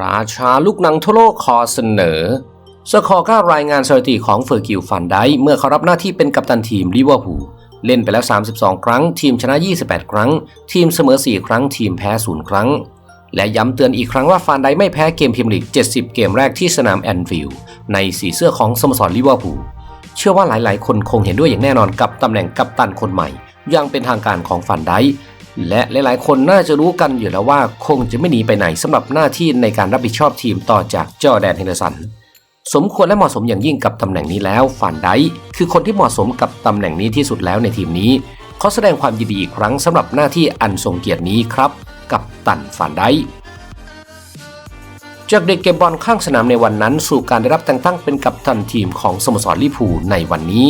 ราชาลูกหนังทั่วโลกขอเสนอสคอร์ก้ารายงานสถิติของเฟอร์กิลฟันไดเมื่อเขารับหน้าที่เป็นกัปตันทีมลิเวอร์พูลเล่นไปแล้ว 32 ครั้ง ทีมชนะ 28 ครั้ง ทีมเสมอ 4 ครั้ง ทีมแพ้ 0 ครั้ง และย้ำเตือนอีกครั้งว่าฟานไดไม่แพ้เกมพรีเมียร์ลีก70 เกมแรกที่สนามแอนฟิลด์ในสีเสื้อของสโมสรลิเวอร์พูลเชื่อว่าหลายๆ คนคงเห็นด้วยอย่างแน่นอนกับตำแหน่งกัปตันคนใหม่อยังเป็นทางการของฟันไดค์ และหลายๆ คนน่าจะรู้กันอยู่แล้วว่าคงจะไม่หนีไปไหนสำหรับหน้าที่ในการรับผิดชอบทีมต่อจากจอแดนเฮนเดอร์สัน สมควรและเหมาะสมอย่างยิ่งกับตำแหน่งนี้แล้วฟันไดคือคนที่เหมาะสมกับตำแหน่งนี้ที่สุดแล้วในทีมนี้ขอแสดงความยินดีอีกครั้งสำหรับหน้าที่อันทรงเกียรตินี้ครับ กับตันฟันไดจากเด็กเก็บบอลข้างสนามในวันนั้น สู่การได้รับแต่งตั้งเป็นกัปตันทีมของสโมสรลิพูในวันนี้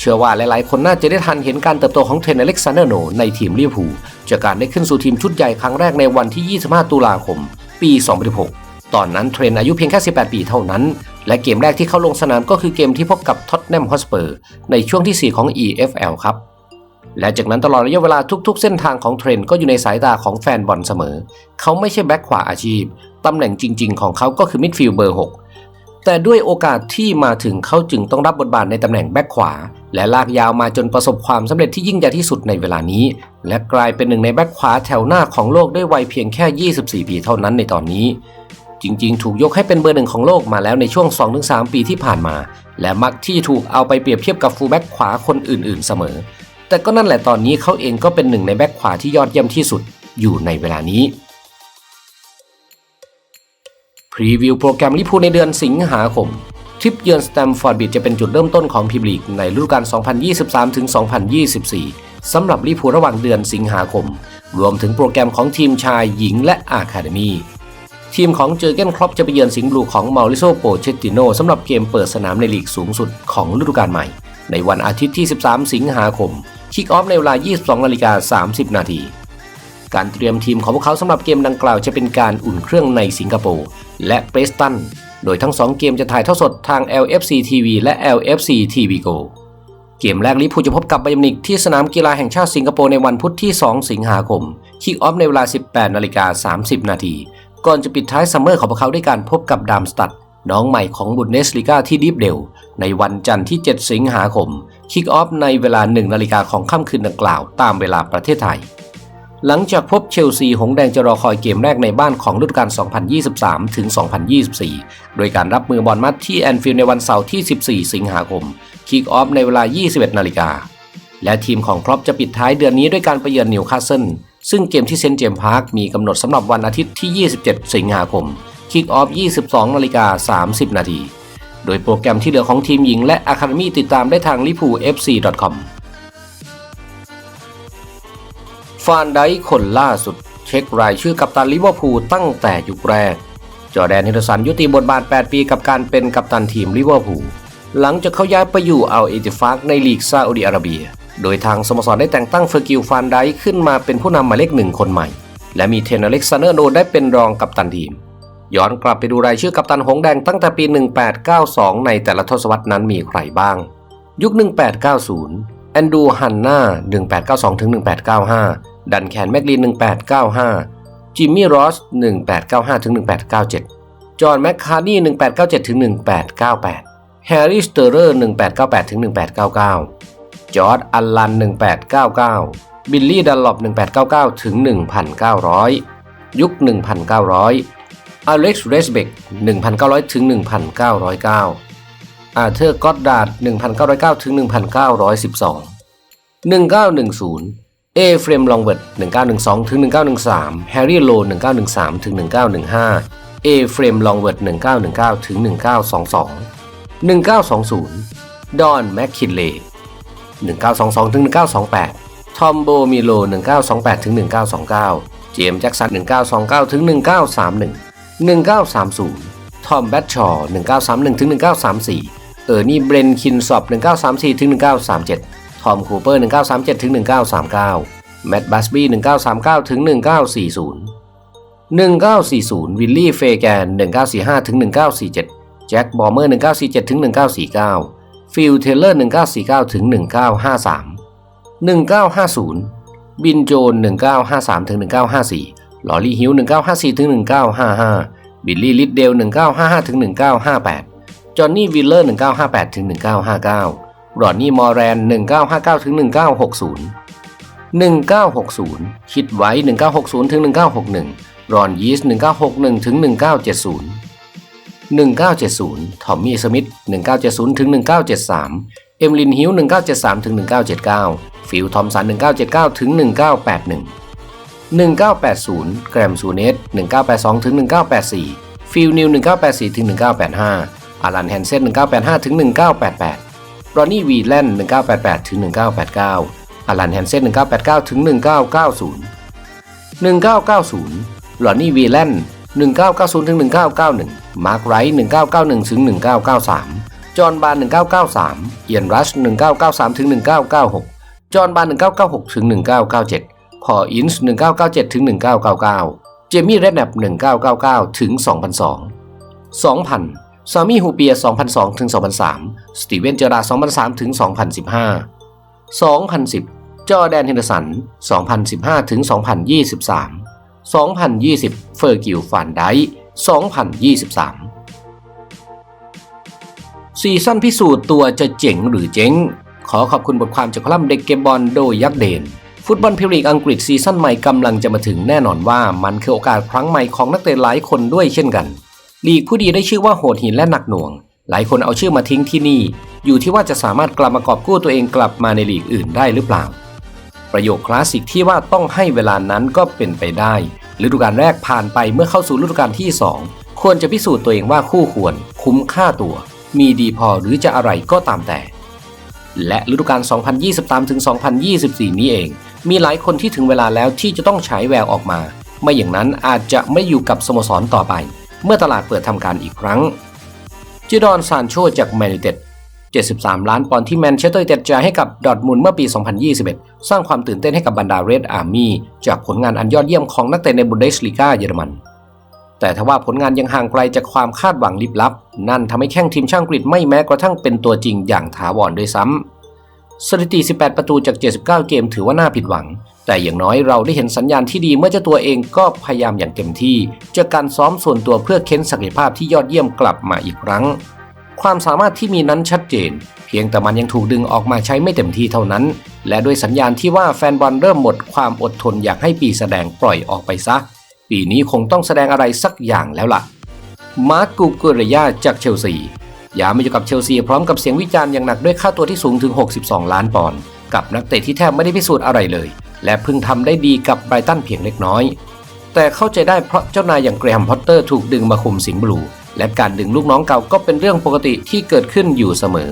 เชื่อว่าหลายๆ คนน่าจะได้ทันเห็นการเติบโตของเทรนอเล็กซานเดอร์โนในทีมลิเวอร์พูลจากการได้ขึ้นสู่ทีมชุดใหญ่ครั้งแรกในวันที่ 25 ตุลาคม ปี 2016 ตอนนั้นเทรนอายุเพียงแค่ 18 ปีเท่านั้น และเกมแรกที่เข้าลงสนามก็คือเกมที่พบกับท็อตแนมฮอสเปอร์ในช่วงที่ 4 ของ EFL ครับและจากนั้นตลอดระยะเวลาทุกๆ เส้นทางของเทรนก็อยู่ในสายตาของแฟนบอลเสมอ เขาไม่ใช่แบ็คขวาอาชีพ ตำแหน่งจริง ๆ ของเขาก็คือมิดฟิลด์เบอร์ 6 แต่ด้วยโอกาสที่มาถึงเขาจึงต้องรับบทบาทในตำแหน่งแบ็คขวา และลากยาวมาจนประสบความสำเร็จที่ยิ่งใหญ่ที่สุดในเวลานี้ และกลายเป็นหนึ่งในแบ็คขวาแถวหน้าของโลกด้วยวัยเพียงแค่ 24 ปีเท่านั้นในตอนนี้ จริงๆ ถูกยกให้เป็นเบอร์หนึ่งของโลกมาแล้วในช่วง 2-3 ปีที่ผ่านมา และมักที่ถูกเอาไปเปรียบเทียบกับฟูลแบ็คขวาคนอื่นๆ เสมอ แต่ก็นั่นแหละตอนนี้เขาเองก็เป็นหนึ่งในแบ็คขวาที่ยอดเยี่ยมที่สุดอยู่ในเวลานี้พรีวิวโปรแกรมลิพูในเดือนสิงหาคม ทริปเยือนสแตมฟอร์ดบิดจะเป็นจุดเริ่มต้นของพรีเมียร์ลีกในฤดูกาล 2023-2024 สำหรับลิพูลระหว่างเดือนสิงหาคม รวมถึงโปรแกรมของทีมชายหญิงและอาคาเดมีทีมของเจอเกนครอปจะไปเยือนสิงห์บลูของมาริโซโปเชตติโนสำหรับเกมเปิดสนามในลีกสูงสุดของฤดูกาลใหม่ ในวันอาทิตย์ที่ 13 สิงหาคม คิกออฟในเวลา 22นาฬิกา30 นาทีการเตรียมทีมของพวกเขาสำหรับเกมดังกล่าวจะเป็นการอุ่นเครื่องในสิงคโปร์และเปรสตัน โดยทั้ง 2 เกมจะถ่ายทอดสดทาง LFC TV และ LFC TV Go เกมแรกลิพูจะพบกับไบยมนิกที่สนามกีฬาแห่งชาติสิงคโปร์ในวันพุธที่ 2 สิงหาคม คิกออฟในเวลา 18นาฬิกา30 นาที ก่อนจะปิดท้ายซัมเมอร์ของพวกเขาด้วยการพบกับดามสตัดน้องใหม่ของบุนเดสลีกาที่ดิฟเดล ในวันจันทร์ที่ 7 สิงหาคม คิกออฟในเวลา 1 นาฬิกาของค่ำคืนดังกล่าวตามเวลาประเทศไทย หลังจากพบเชลซีหงแดงจะรอคอยเกมแรกในบ้านของฤดูกาล 2023 ถึง 2024 โดยการรับมือบอลมัดที่แอนฟิลด์ในวันเสาร์ที่ 14 สิงหาคมคิกออฟในเวลา 21 นาฬิกา และทีมของครอปจะปิดท้ายเดือนนี้ด้วยการไปเยือนนิวคาสเซิล ซึ่งเกมที่เซนต์เจมส์พาร์คมีกำหนดสำหรับวันอาทิตย์ที่ 27 สิงหาคมคิกออฟ 22 นาฬิกา 30 นาที โดยโปรแกรมที่เหลือของทีมหญิงและ Academy ติดตามได้ทาง l i p o o f c com ฟานไดค์คนล่าสุด เช็ครายชื่อกัปตันลิเวอร์พูลตั้งแต่ยุคแรก จอแดนฮนเดอร์สันยุติบทบาท 8 ปีกับการเป็นกัปตันทีมลิเวอร์พูลหลังจากเขาย้ายไปอยู่อัลเอติฟากในลีกซาอุดิอาระเบีย โดยทางสโมสรได้แต่งตั้งเฟอร์กิลฟานไดขึ้นมาเป็นผู้นำหมายเลขหนึ่งคนใหม่ และมีเทนอเล็กซานเดอร์โนได้เป็นรองกัปตันทีม ย้อนกลับไปดูรายชื่อกัปตันหงแดงตั้งแต่ปี 1892 ในแต่ละทศวรรษนั้นมีใครบ้าง ยุค 1890 แอนดูฮันนา1892-1895 ดันแคนแมกลีน 1895 จิมมี่รอส 1895 ถึง 1897 จอห์นแมคคาร์นี1897 ถึง 1898 แฮร์รี่สเตอร์เรอร์ 1898 ถึง 1899 จอร์ดอัลลัน 1899 บิลลี่ดันลอป1899 ถึง 1900 ยุค 1900 อเล็กซ์เรสเบก1900 ถึง 1909อาเธอร์ก็อดดาร์ด1909 ถึง 1912 1910 เอเฟรมลองเวิร์ด1912ถึง1913แฮร์รี่โล1913ถึง1915เอเฟรมลองเวิร์ด1919ถึง1922 1920 ดอนแมคคินเลย์1922ถึง1928 ทอมโบมิโล1928ถึง1929 เจมส์แจ็กสัน1929ถึง1931 1930 ทอมแบทชอร์1931ถึง1934 เออร์นี่เบรนคินสอบ1934ถึง1937 ทอมคูเปอร์ 1937 ถึง 1939 แมตต์บัสบี้ 1939 ถึง 1940 1940 วิลลี่เฟแกน 1945 ถึง 1947 แจ็ค บอมเมอร์ 1947 ถึง 1949 ฟิลเทเลอร์ 1949 ถึง 1953 1950 บินโจน 1953 ถึง 1954 ลอรี่ฮิว 1954 ถึง 1955 บิลลี่ลิดเดล 1955 ถึง 1958 จอห์นนี่วิลเลอร์ 1958 ถึง 1959 รอนนี่มอร์แรน 1959ถึง1960 1960 คิดไว้ 1960ถึง1961 รอนยีส1961ถึง1970 1970 ทอมมี่ สมิธ 1970ถึง1973 เอมลิน ฮิล1973ถึง1979 ฟิล ทอมสัน 1979ถึง1981 1980 แกรม ซูเนต1982ถึง1984 ฟิล นิว 1984ถึง1985 อารัน แฮนเซน1985ถึง1988 รอนนี่วีแลนด์1988ถึง1989อารันแฮนเซน1989ถึง1990 1990ลอนนี่วีแลนด์1990ถึง1991 มาร์คไรท์1991ถึง1993 จอห์นบาร์1993 เอียนรัช1993ถึง1996 จอห์นบาร์1996ถึง1997 พออินส์1997ถึง1999 เจมี่เรดแนป1999ถึง2002 2000 ซามี่ฮูเปีย 2002ถึง2003 สตีเวนเจอรา2003ถึง2015 2010 จอแดนเฮนเดอร์สัน 2015ถึง2023 2020 เฟอร์กิลฟานได2023 ซีซั่นพิสูจน์ตัวจะเจ๋งหรือเจ๊ง ขอขอบคุณบทความจากคอลัมน์เด็กเกมบอลโดยยักษ์เดน ฟุตบอลพรีเมียร์ลีกอังกฤษซีซั่นใหม่กำลังจะมาถึงแน่นอนว่ามันคือโอกาสครั้งใหม่ของนักเตะหลายคนด้วยเช่นกัน ลีกผู้ดีได้ชื่อว่าโหดหินและหนักหน่วง หลายคนเอาชื่อมาทิ้งที่นี่ อยู่ที่ว่าจะสามารถกลับมากอบกู้ตัวเองกลับมาในลีกอื่นได้หรือเปล่า ประโยคคลาสสิกที่ว่าต้องให้เวลานั้นก็เป็นไปได้ฤดูกาลแรกผ่านไปเมื่อเข้าสู่ฤดูกาลที่ 2 ควรจะพิสูจน์ตัวเองว่าคู่ควร คุ้มค่าตัว มีดีพอหรือจะอะไรก็ตามแต่ และฤดูกาล 2023ถึง2024 นี้เอง มีหลายคนที่ถึงเวลาแล้วที่จะต้องฉายแววออกมา ไม่อย่างนั้นอาจจะไม่อยู่กับสโมสรต่อไป เมื่อตลาดเปิดทำการอีกครั้งจิดอนซานโชจากแมนยูเต็ด 73 ล้านปอนด์ที่แมนเชสเตอร์ยูไนเต็ดจ่ายให้กับดอทมุนเมื่อปี 2021 สร้างความตื่นเต้นให้กับบรรดาเรดอาร์มี่จากผลงานอันยอดเยี่ยมของนักเตะในบุนเดสลีกาเยอรมัน แต่ทว่าผลงานยังห่างไกลจากความคาดหวังลิบลับ นั่นทำให้แข้งทีมช่างอังกฤษไม่แม้กระทั่งเป็นตัวจริงอย่างถาวรด้วยซ้ำสถิติ 18 ประตูจาก 79 เกมถือว่าน่าผิดหวัง แต่อย่างน้อยเราได้เห็นสัญญาณที่ดีเมื่อเจ้าตัวเองก็พยายามอย่างเต็มที่จากการซ้อมส่วนตัวเพื่อเค้นศักยภาพที่ยอดเยี่ยมกลับมาอีกครั้ง ความสามารถที่มีนั้นชัดเจน เพียงแต่มันยังถูกดึงออกมาใช้ไม่เต็มที่เท่านั้น และด้วยสัญญาณที่ว่าแฟนบอลเริ่มหมดความอดทนอยากให้ปีแสดงปล่อยออกไปซะ ปีนี้คงต้องแสดงอะไรสักอย่างแล้วล่ะ มาร์กูเกเรยาจากเชลซีย้ายมาอยู่กับเชลซีพร้อมกับเสียงวิจารณ์อย่างหนักด้วยค่าตัวที่สูงถึง 62 ล้านปอนด์กับนักเตะที่แทบไม่ได้พิสูจน์อะไรเลย และเพิ่งทำได้ดีกับไบรตันเพียงเล็กน้อย แต่เข้าใจได้เพราะเจ้านายอย่างเกรแฮมพอตเตอร์ถูกดึงมาคุมสิงห์บลู และการดึงลูกน้องเก่าก็เป็นเรื่องปกติที่เกิดขึ้นอยู่เสมอ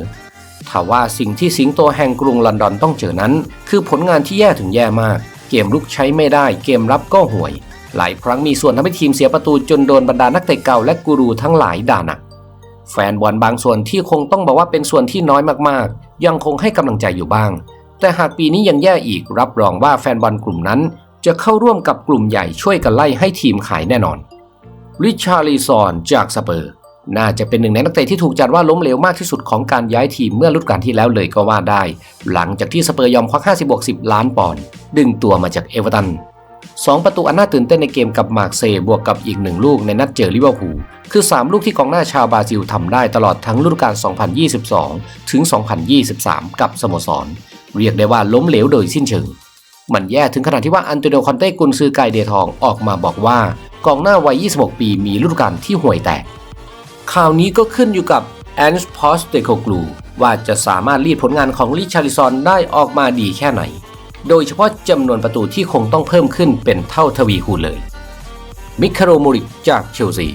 ถ้าว่าสิ่งที่สิงโตแห่งกรุงลอนดอนต้องเจอนั้น คือผลงานที่แย่ถึงแย่มาก เกมลุกใช้ไม่ได้ เกมรับก็ห่วย หลายครั้งมีส่วนทำให้ทีมเสียประตูจนโดนบรรดานักเตะเก่าและกูรูทั้งหลายด่าหนัก แฟนบอลบางส่วนที่คงต้องบอกว่าเป็นส่วนที่น้อยมากๆ ยังคงให้กำลังใจอยู่บ้าง แต่หากปีนี้ยังแย่อีกรับรองว่าแฟนบอลกลุ่มนั้น จะเข้าร่วมกับกลุ่มใหญ่ช่วยกันไล่ให้ทีมขายแน่นอนริชาร์ลีซอนจากสเปอร์ น่าจะเป็นหนึ่งในนักเตะที่ถูกจัดว่าล้มเหลวมากที่สุดของการย้ายทีมเมื่อฤดูกาลที่แล้วเลยก็ว่าได้ หลังจากที่สเปอร์ยอมควัก50บวก10 ล้านปอนด์ดึงตัวมาจากเอเวอร์ตันสองประตูอันน่าตื่นเต้นในเกมกับมาร์เซย์บวกกับอีกหนึ่งลูกในนัดเจอลิเวอร์พูลคือ 3 ลูกที่กองหน้าชาวบราซิลทำได้ตลอดทั้งฤดูกาล2022 ถึง 2023 กับสโมสร เรียกได้ว่าล้มเหลวโดยสิ้นเชิง มันแย่ถึงขนาดที่ว่าอันโตนิโอคอนเต้กุนซือไกเดทองออกมาบอกว่ากองหน้าวัย 26 ปีมีฤดูกาลที่ห่วยแตกข่าวนี้ก็ขึ้นอยู่กับแอนส์พอสเตโคกลูว่าจะสามารถรีดผลงานของลิชาริซอนได้ออกมาดีแค่ไหน โดยเฉพาะจำนวนประตูที่คงต้องเพิ่มขึ้นเป็นเท่าทวีคูณเลย มิคาโรโมริกจากเชลซี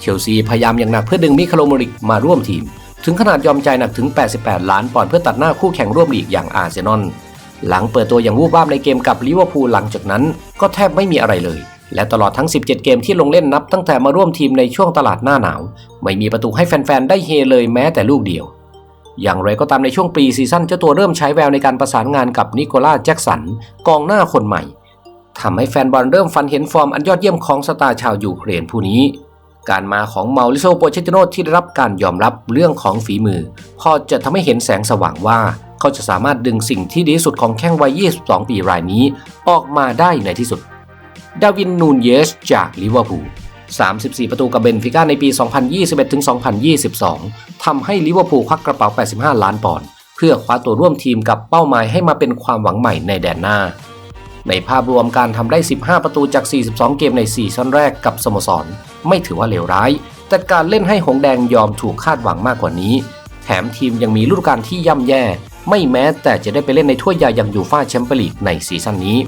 เชลซีพยายามอย่างหนักเพื่อดึงมิคาโรโมริกมาร่วมทีม ถึงขนาดยอมใจหนักถึง 88 ล้านปอนด์เพื่อตัดหน้าคู่แข่งร่วมลีกอย่างอาร์เซนอลหลังเปิดตัวอย่างวูบวาบในเกมกับลิเวอร์พูลหลังจากนั้นก็แทบไม่มีอะไรเลย และตลอดทั้ง 17 เกมที่ลงเล่นนับตั้งแต่มาร่วมทีมในช่วงตลาดหน้าหนาว ไม่มีประตูให้แฟนๆ ได้เฮเลยแม้แต่ลูกเดียว อย่างไรก็ตามในช่วงปีซีซั่นเจ้าตัวเริ่มใช้แววในการประสานงานกับนิโคล่าแจ็กสันกองหน้าคนใหม่ทำให้แฟนบอลเริ่มฟันเห็นฟอร์มอันยอดเยี่ยมของสตาร์ชาวยูเครนผู้นี้ การมาของเมาริโซโปเชติโนที่ได้รับการยอมรับเรื่องของฝีมือ พอจะทำให้เห็นแสงสว่างว่า เขาจะสามารถดึงสิ่งที่ดีที่สุดของแข้งวัย 22 ปีรายนี้ ออกมาได้ในที่สุด ดาวินนูนเยสจากลิเวอร์พูล 34 ประตูกับเบนฟิก้าในปี 2021-2022 ทำให้ลิเวอร์พูลควักกระเป๋า 85 ล้านปอนด์เพื่อคว้าตัวร่วมทีมกับเป้าหมายให้มาเป็นความหวังใหม่ในแดนหน้า ในภาพรวมการทำได้ 15 ประตูจาก 42 เกมในซีซั่นแรกกับสโมสร ไม่ถือว่าเลวร้าย แต่การเล่นให้หงแดงยอมถูกคาดหวังมากกว่านี้ แถมทีมยังมีฤดูกาลที่ย่ำแย่ ไม่แม้แต่จะได้ไปเล่นในถ้วยใหญ่อย่างยูฟ่าแชมเปี้ยนลีกในซีซั่นนี้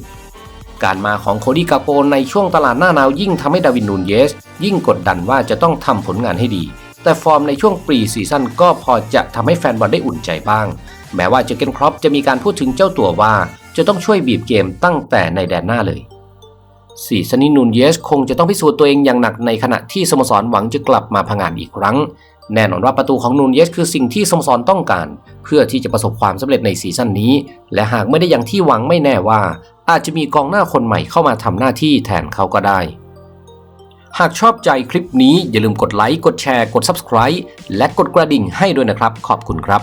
การมาของโคดี้กาโปในช่วงตลาดหน้าหนาวยิ่งทำให้ดาวินนูนเยส ยิ่งกดดันว่าจะต้องทำผลงานให้ดีแต่ฟอร์มในช่วงปรีซีซั่นก็พอจะทำให้แฟนบอลได้อุ่นใจบ้าง แม้ว่าเจเกนครอปจะมีการพูดถึงเจ้าตัวว่า จะต้องช่วยบีบเกมตั้งแต่ในแดนหน้าเลยซีซันนี้นูนเยสคงจะต้องพิสูจน์ตัวเองอย่างหนักในขณะที่สโมสรหวังจะกลับมาพังงานอีกครั้ง แน่นอนว่าประตูของนูนเยสคือสิ่งที่สโมสรต้องการ เพื่อที่จะประสบความสำเร็จในซีซั่นนี้ และหากไม่ได้อย่างที่หวังไม่แน่ว่า อาจจะมีกองหน้าคนใหม่เข้ามาทำหน้าที่แทนเขาก็ได้ หากชอบใจคลิปนี้อย่าลืมกดไลค์กดแชร์กด Subscribe และกดกระดิ่งให้ด้วยนะครับ ขอบคุณครับ